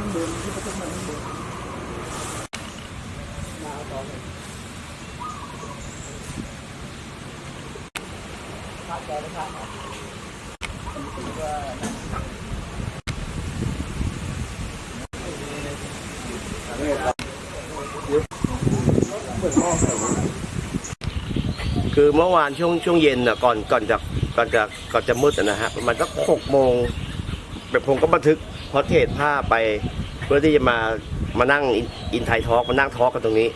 ข้างบนที่เขาต้องมาข้างบนมาเอาต่อเลยขาดใจไม่ขาดนะผมรู้สึกว่าคือเมื่อวานช่วงช่วงเย็นอะก่อนก่อนจะก่อนจะก่อนจะมืดนะฮะประมาณสักหกโมงแบบผมก็บันทึก พอเทศภาพไปเพื่อที่จะมามานั่งอินไทยทอล์กมานั่งทอล์กกันตรงนี้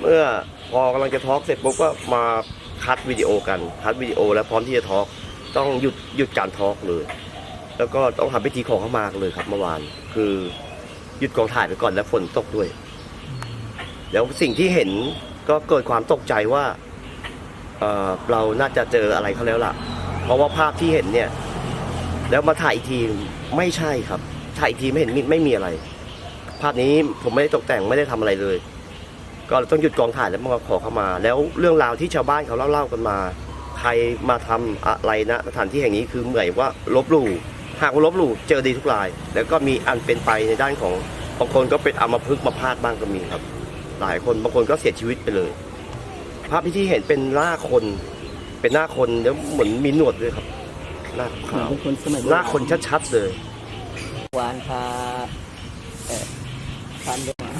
เมื่อพอกำลังจะทอล์กเสร็จปุ๊บก็มาคัดวิดีโอกันคัดวิดีโอแล้วพร้อมที่จะทอล์กต้องหยุดหยุดการทอล์กเลย แล้วก็ต้องทำพิธีขอเข้ามากเลยครับเมื่อวาน คือหยุดกองถ่ายไปก่อนแล้วฝนตกด้วย แล้วสิ่งที่เห็นก็เกิดความตกใจว่าเเราน่าจะเจออะไรเขาแล้วล่ะ เพราะว่าภาพที่เห็นเนี่ย แล้วมาถ่ายอีกทีไม่ใช่ครับ ถ่ายอีกทีไม่เห็นมีไม่มีอะไร ภาพนี้ผมไม่ได้ตกแต่งไม่ได้ทำอะไรเลย ก็ต้องหยุดกองถ่ายแล้วมาขอเข้ามา แล้วเรื่องราวที่ชาวบ้านเขาเล่าๆกันมา ใครมาทำอะไรนะสถานที่แห่งนี้คือเหมือนว่าลบหลู่หากว่าลบหลู่เจอดีทุกราย แล้วก็มีอันเป็นไปในด้านของบางคนก็เป็นอัมพฤกมาพาดบ้างก็มีครับ หลายคนบางคนก็เสียชีวิตไปเลย ภาพที่เห็นเป็นหน้าคน เป็นหน้าคนแล้วเหมือนมีหนวดด้วยครับ หน้าขาวเป็นคนสมัยโบหรน้าณคนชัดๆเลย วานพาเอ่อพันเดมา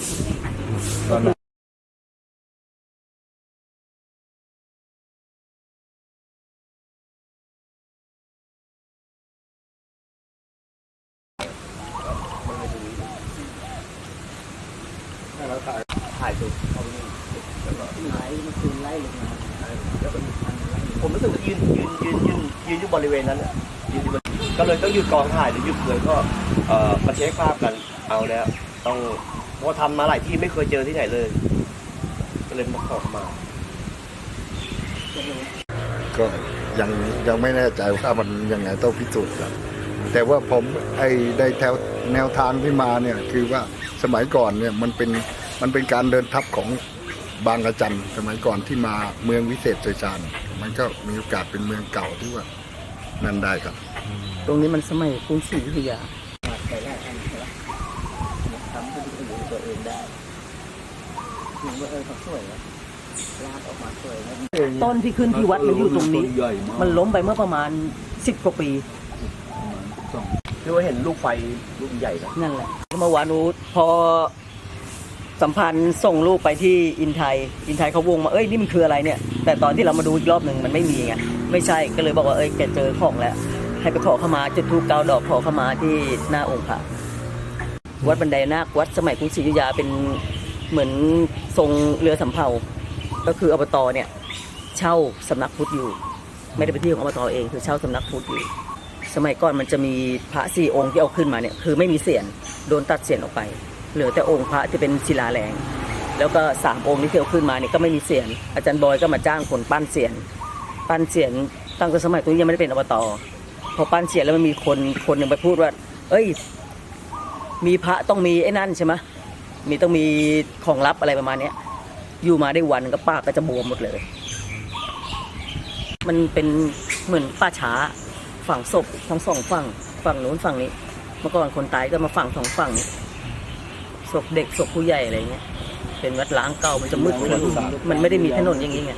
ถ่ายสุดเอาไปนี่แล้วก็ไล่เมื่อคืนไล่ลงมาแล้วก็มีพันไล่ลงมา ผมรู้สึกว่ายืนยืนยืนยืนยืนอยู่บริเวณนั้นน่ะยืนอยู่บริก็เลยต้องหยุดกองถ่ายหรือหยุดเลยก็เอ่อมาเช็คภาพกันเอาแล้วต้องเพราะว่าทำมาหลายที่ไม่เคยเจอที่ไหนเลย ก็เลยมาขอขมา ก็ยังยังไม่แน่ใจว่ามันยังไงต้องพิสูจน์กันแต่ว่าผมไอ้ได้แถวแนวทางที่มาเนี่ยคือว่าสมัยก่อนเนี่ยมันเป็นมันเป็นการเดินทัพของ บางระจันสมัยก่อนที่มาเมืองวิเศษชัยชาญมันก็มีโอกาสเป็นเมืองเก่าที่ว่านั่นได้ครับ ตรงนี้มันสมัยกรุงศรีอยุธยาแต่แรกอันใช่ไหมทำให้ดูอยู่ตัวเองได้ถึงว่าเออเขาสวยนะลาดออกมาสวยนะต้นที่ขึ้นที่วัดมันอยู่ตรงนี้ มันล้มไปเมื่อประมาณสิบกว่าปีคือว่าเห็นลูกไฟลูกใหญ่นะนั่นแหละเมื่อวานนู้นพอ สัมพันธ์ส่งลูกไปที่อินไทย อินไทยเขาวงมา เอ้ยนี่มันคืออะไรเนี่ย แต่ตอนที่เรามาดูอีกรอบหนึ่งมันไม่มีไง ไม่ใช่ ก็เลยบอกว่า เอ้ยแกเจอของแล้ว ให้ไปขอเข้ามาจุดธูปเก้าดอกขอเข้ามาที่หน้าองค์พระ วัดบันไดนาค วัดสมัยกรุงศรีอยุธยาเป็นเหมือนทรงเรือสำเภา ก็คืออบตเนี่ยเช่าสำนักพุทธอยู่ ไม่ได้ไปนที่ของอบตเอง คือเช่าสำนักพุทธอยู่ สมัยก่อนมันจะมีพระสี่องค์ที่เอาขึ้นมาเนี่ย คือไม่มีเสียน โดนตัดเสียนออกไป เหลือแต่องค์พระที่เป็นศิลาแรงแล้วก็สามองค์ที่เอาขึ้นมาเนี่ยก็ไม่มีเสียนอาจารย์บอยก็มาจ้างคนปั้นเสียนปั้นเสียนตั้งแต่สมัยตรงนี้ยังไม่ได้เป็นอบตพอปั้นเสียนแล้วมันมีคนคนหนึ่งไปพูดว่า เอ้ย มีพระต้องมีไอ้นั่นใช่ไหมมีต้องมีของลับอะไรประมาณเนี้ยอยู่มาได้วันก็ปากก็จะบวมหมดเลย มันเป็นเหมือนป่าช้าฝั่งศพทั้งสองฝั่งฝั่งนู้นฝั่งนี้ เมื่อก่อนคนตายก็มาฝั่งสองฝั่งนี้ ศพเด็กศพผู้ใหญ่อะไรเงี้ยเป็นวัดล้างเก่ามันจะมืดครึ้มมันไม่ได้มีถนนอย่างนี้ไง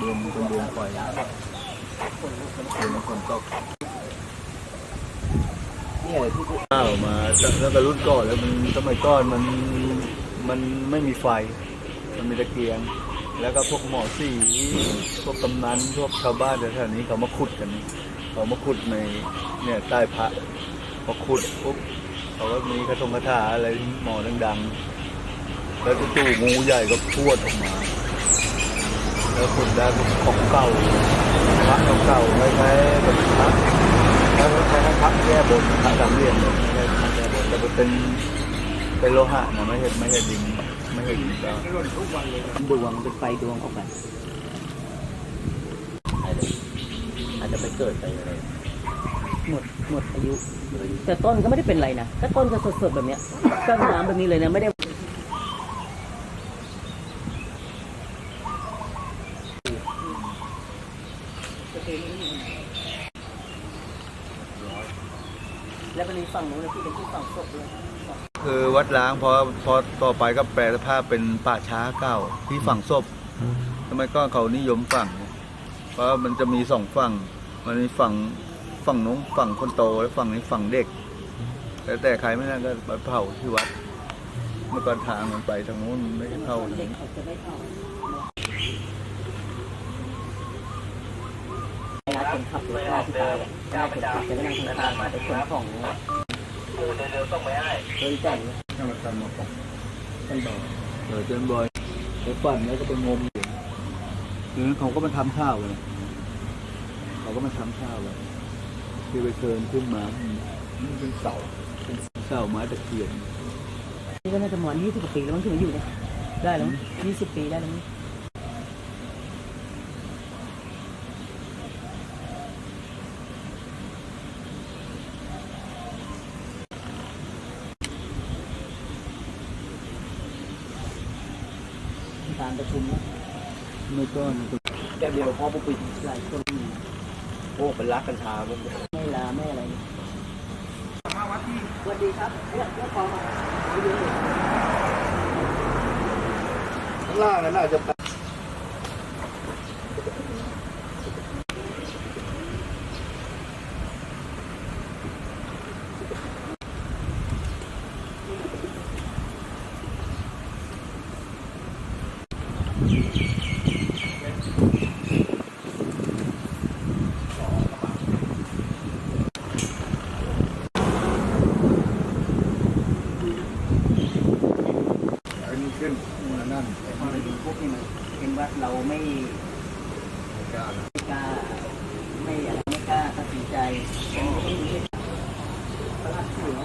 đường con đường quay đường con cọc ที่อะไรที่ข้าวมาแล้วก็รุ่นก่อนแล้วมันสมัยก่อนมันมันไม่มีไฟ มันมีตะเกียง แล้วก็พวกหมอสีพวกกำนันพวกชาวบ้านแถวๆนี้เขามาขุดกันเขามาขุดในเนี่ยใต้พระพอขุดปุ๊บเขาก็มีกระทงกระถาอะไรหมอดังๆ แล้วจู่ๆงูใหญ่ก็พรวดออกมา แล้วขุดได้ของเก่าพระเก่าๆไว้ใช้แบบพระ แล้วใช้พระแก้บนพระสามเหลี่ยนแก้บนแต่เป็นเป็นโลหะนะไม่ใช่ไม่ใช่ดินไม่ใช่ดินก็ดวงเป็นไฟดวงออกไปอาจจะไปเกิดไปอะไรหมดหมดอายุ แต่ต้นก็ไม่ได้เป็นไรนะก็ต้นก็สดๆแบบเนี้ยก็น้ำแบบนี้เลยนะไม่ได้ แล้วไปใน ฝั่งนู้นนะพี่เป็นที่ฝั่งศพด้วยคือวัดล้างพอพอต่อไปก็แปลสภาพเป็นป่าช้าเก่าที่ฝั่งศพทำไมก็เขานิยมฝั่งเนี่ยเพราะมันจะมีสองฝั่ง มันมีฝั่งฝั่งนู้นฝั่งคนโตและฝั่งนี้ฝั่งเด็ก แต่แต่ใครไม่นั่นก็ไปเผาที่วัด เมื่อก่อนทางมันไปทางนู้นมันไม่ได้เข้าทางเด็กนี้เขาจะไม่เข้านัดคนขับรถหน้าที่ตายหน้าคนขับจะไม่นั่งข้างๆไปขนของ เคยจังถ้ามันทำมาปกท่านบอกเออเจนบอยไปปั่นแล้วก็ไปงมอยู่คือเขาก็มาทำข้าวเลยเขาก็มาทำข้าวเลยคือไปเชิญขึ้นมาเป็นเสาเป็นเสาไม้ตะเคียนนี่ก็น่าจะประมาณยี่สิบกว่าปีแล้วมั้งถึงมาอยู่เนี่ยได้แล้วยี่สิบปีได้แล้วมั้ง การประชุมนะไม่ก็มันก็แกเดียวพ่อผู้ปิดหลายคนโอ้เป็นรักกันชามันไม่ลาไม่อะไรสวัสดีครับเรื่องเรื่องความข้างล่างน่าจะ เป็นอันนี้ขึ้นมานั่นพอเราดูพวกนี้มันเห็นว่าเราไม่กล้าไม่กล้าไม่อะไรไม่กล้าตัดสินใจประหลัดเสือ